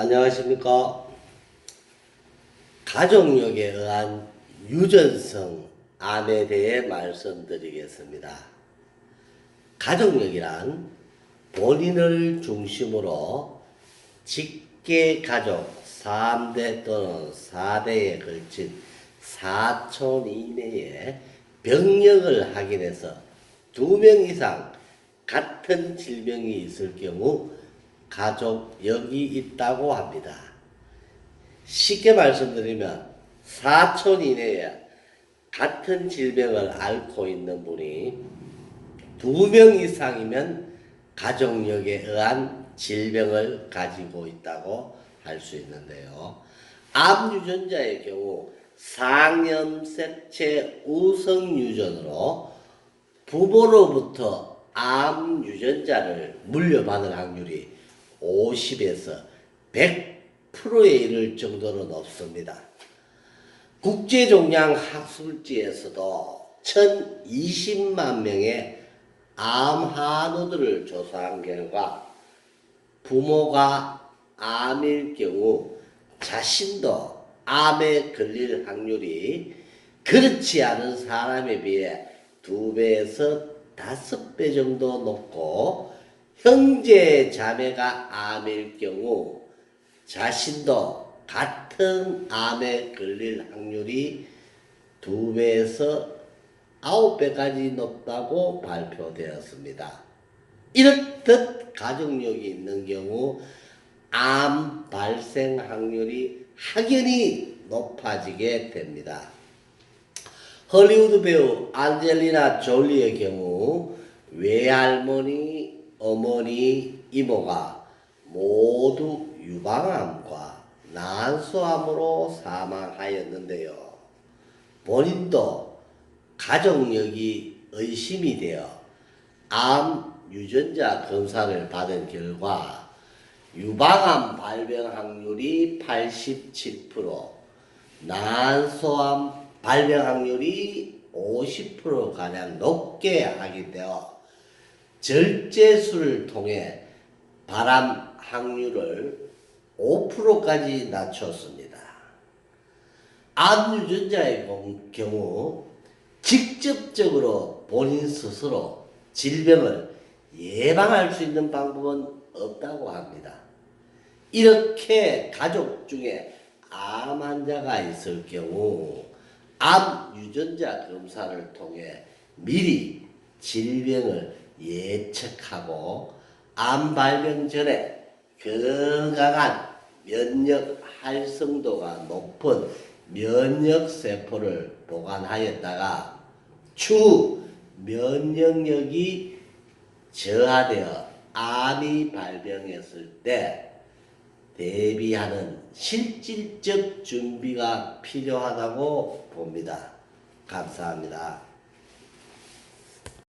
안녕하십니까. 가족력에 의한 유전성 암에 대해 말씀드리겠습니다. 가족력이란 본인을 중심으로 직계 가족 3대 또는 4대에 걸친 4촌 이내에 병력을 확인해서 두명 이상 같은 질병이 있을 경우 가족력이 있다고 합니다. 쉽게 말씀드리면 4촌 이내에 같은 질병을 앓고 있는 분이 두 명 이상이면 가족력에 의한 질병을 가지고 있다고 할 수 있는데요. 암 유전자의 경우 상염색체 우성 유전으로 부모로부터 암 유전자를 물려받을 확률이 50에서 100%에 이를 정도로 높습니다. 국제종양 학술지에서도 1020만 명의 암 한우들을 조사한 결과 부모가 암일 경우 자신도 암에 걸릴 확률이 그렇지 않은 사람에 비해 두 배에서 다섯 배 정도 높고 형제 자매가 암일 경우 자신도 같은 암에 걸릴 확률이 두 배에서 아홉 배까지 높다고 발표되었습니다. 이렇듯 가족력이 있는 경우 암 발생 확률이 확연히 높아지게 됩니다. 헐리우드 배우 안젤리나 졸리의 경우 외할머니, 어머니, 이모가 모두 유방암과 난소암으로 사망하였는데요. 본인도 가족력이 의심이 되어 암 유전자 검사를 받은 결과 유방암 발병 확률이 87%, 난소암 발병 확률이 50%가량 높게 하게 되어 절제술을 통해 발암 확률을 5%까지 낮췄습니다. 암 유전자의 경우 직접적으로 본인 스스로 질병을 예방할 수 있는 방법은 없다고 합니다. 이렇게 가족 중에 암 환자가 있을 경우 암 유전자 검사를 통해 미리 질병을 예측하고 암 발병 전에 건강한 면역 활성도가 높은 면역 세포를 보관하였다가 추후 면역력이 저하되어 암이 발병했을 때 대비하는 실질적 준비가 필요하다고 봅니다. 감사합니다.